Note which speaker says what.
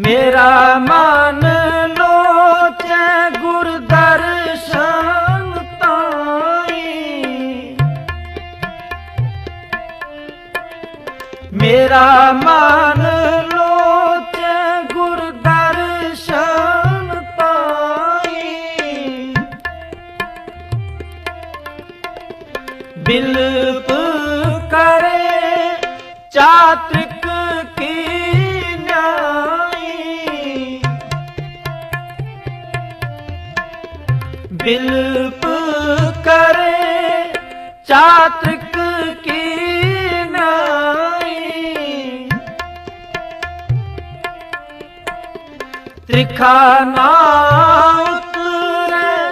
Speaker 1: ਮੇਰਾ ਮਨ ਲੋਚੈ ਗੁਰ ਦਰਸ਼ਨ ਤਾਈ। ਮੇਰਾ ਮਨ ਲੋਚੈ ਗੁਰ ਦਰਸ਼ਨ ਤਾਈ। ਬਿਲਪ ਕਰੇ ਚਾਤ੍ਰਿਕ ਬਿਲਪ ਕਰੇ ਚਾਤ੍ਰਿਕ ਕੀ ਨਿਆਈ ਤ੍ਰਿਖਾ ਨਾ ਉਤਰੈ